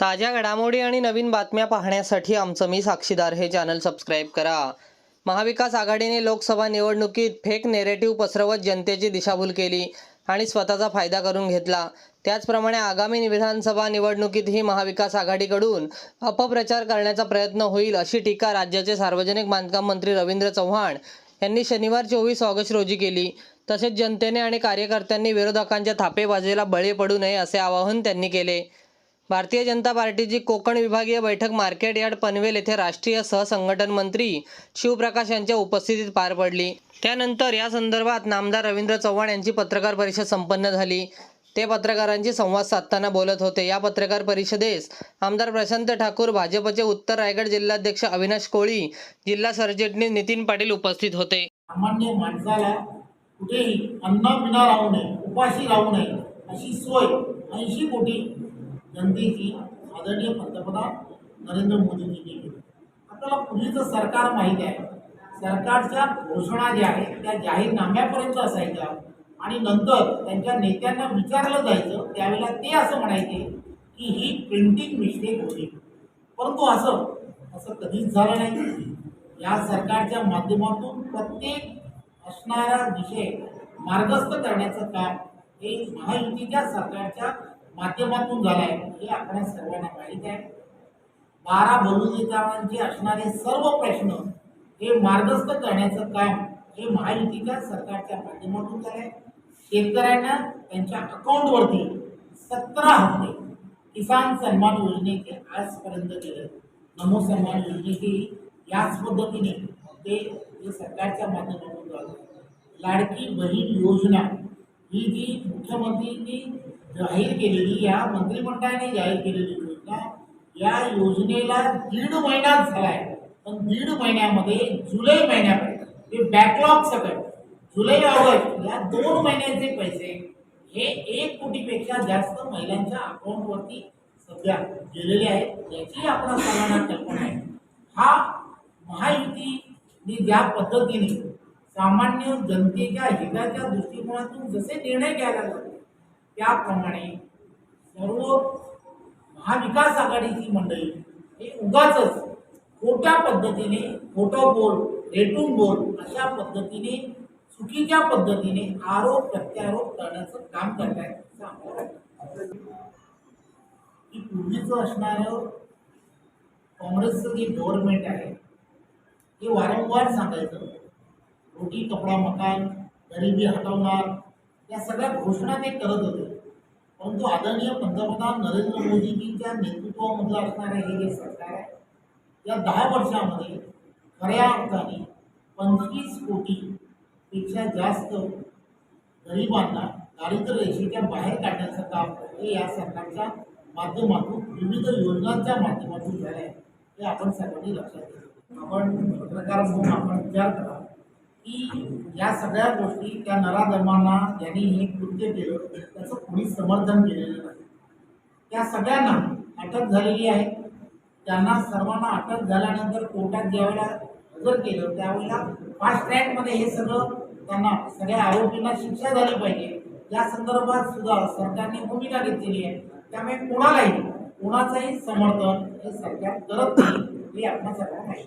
ताज्या घडामोडी आणि नवीन बातम्या पाहण्यासाठी आमचं मी साक्षीदार हे चॅनल सबस्क्राईब करा. महाविकास आघाडीने लोकसभा निवडणुकीत फेक नेरेटिव्ह पसरवत जनतेची दिशाभूल केली आणि स्वतःचा फायदा करून घेतला. त्याचप्रमाणे आगामी विधानसभा निवडणुकीतही महाविकास आघाडीकडून अपप्रचार करण्याचा प्रयत्न होईल अशी टीका राज्याचे सार्वजनिक बांधकाम मंत्री रवींद्र चव्हाण यांनी शनिवार चोवीस ऑगस्ट रोजी केली. तसेच जनतेने आणि कार्यकर्त्यांनी विरोधकांच्या थापेबाजीला बळी पडू नये असे आवाहन त्यांनी केले. भारतीय जनता पार्टीची कोकण विभागीय बैठक मार्केट यार्ड पनवेल येथे राष्ट्रीय सहसंघटन मंत्री शिवप्रकाश यांच्या उपस्थितीत पार पडली. त्यानंतर या संदर्भात नामदार रवींद्र चव्हाण यांची पत्रकार परिषद संपन्न झाली. ते पत्रकारांशी संवाद साधताना बोलत होते. या पत्रकार परिषदेस आमदार प्रशांत ठाकूर भाजपचे उत्तर रायगड जिल्हाध्यक्ष अविनाश कोळी जिल्हा सरचिटणीस नितीन पाटील उपस्थित होते. सामान्य माणसाला कुठेही अन्न विना राहू नये उपाशी राहू नये अशी सोय ऐंशी कोटी जनतेची आदरणीय पंतप्रधान नरेंद्र मोदींनी केली. आपल्याला पूर्वीचं सरकार माहीत आहे. सरकारच्या घोषणा ज्या आहेत त्या जाहीरनाम्यापर्यंत असायच्या. आणि नंतर त्यांच्या नेत्यांना विचारलं जायचं त्यावेळेला ते असं म्हणायचे की ही प्रिंटिंग मिस्टेक होती. परंतु असं असं कधीच झालं नाही. या सरकारच्या माध्यमातून प्रत्येक असणारा विषय मार्गस्थ करण्याचं काम हे महायुतीच्या सरकारच्या माध्यमातून झालं. आहे हे आपल्या सर्वांना माहीत आहे. बारा बलुतेदारांचे असणारे सर्व प्रश्न हे मार्गस्थ करण्याचं काम हे महायुतीच्या सरकारच्या माध्यमातून झालं आहे शेतकऱ्यांना त्यांच्या अकाउंटवरती सतरा हप्ते किसान सन्मान योजनेचे आजपर्यंत केले. नमो सन्मान योजनेची याच पद्धतीने ते सरकारच्या माध्यमातून झालं. लाडकी बहीण योजना ही जी मुख्यमंत्रींनी जाहीर केलेली या मंत्रिमंडळाने जाहीर केलेली योजना या योजनेला दीड महिनाच झाला आहे पण दीड महिन्यामध्ये जुलै महिन्यापर्यंत हे बॅकलॉग सगळं जुलै ऑगस्ट या दोन महिन्याचे पैसे हे एक कोटीपेक्षा जास्त महिलांच्या अकाउंटवरती सध्या गेलेले आहेत याची आपल्या सर्वांना कल्पना आहे. हा महायुतीने ज्या पद्धतीने सामान्य जनतेच्या हिताच्या दृष्टिकोनातून जसे निर्णय घ्यायला लागले त्याप्रमाणे सर्व महाविकास आघाडीची मंडळी हे उगाच खोट्या पद्धतीने खोटं बोल रेटून बोल अशा पद्धतीने चुकीच्या पद्धतीने आरोप प्रत्यारोप करण्याचं काम करत असं आम्हाला वाटतं. की पूर्वीचं असणारं काँग्रेसचं जे गव्हर्नमेंट आहे हे वारंवार सांगायचं. रोटी कपडा मकान गरिबी हटवणार या सगळ्या घोषणा ते करत होते. परंतु आदरणीय पंतप्रधान नरेंद्र मोदीजींच्या नेतृत्वामधलं असणारं हे जे सरकार आहे या दहा वर्षामध्ये खऱ्या अर्थाने पंचवीस कोटीपेक्षा जास्त गरिबांना दारिद्र्य रेषेच्या बाहेर काढण्याचं काम हे या सरकारच्या माध्यमातून विविध योजनांच्या माध्यमातून झालं आहे हे आपण सगळ्यांनी लक्षात घेतो आपण पत्रकार म्हणून आपण विचार करा. की या सगळ्या गोष्टी त्या नराधमांना ज्यांनी हे कृत्य केलं त्याचं कोणी समर्थन केलेलं नाही. त्या सगळ्यांना अटक झालेली आहे. त्यांना सर्वांना अटक झाल्यानंतर कोर्टात ज्यावेळेला हजर केलं त्यावेळेला फास्ट ट्रॅकमध्ये हे सगळं त्यांना सगळ्या आरोपींना शिक्षा झाली पाहिजे. या संदर्भात सुद्धा सरकारने भूमिका घेतलेली आहे. त्यामुळे कोणालाही कोणाचंही समर्थन हे सरकार करत नाही हे आपल्या सर्वांना आहे.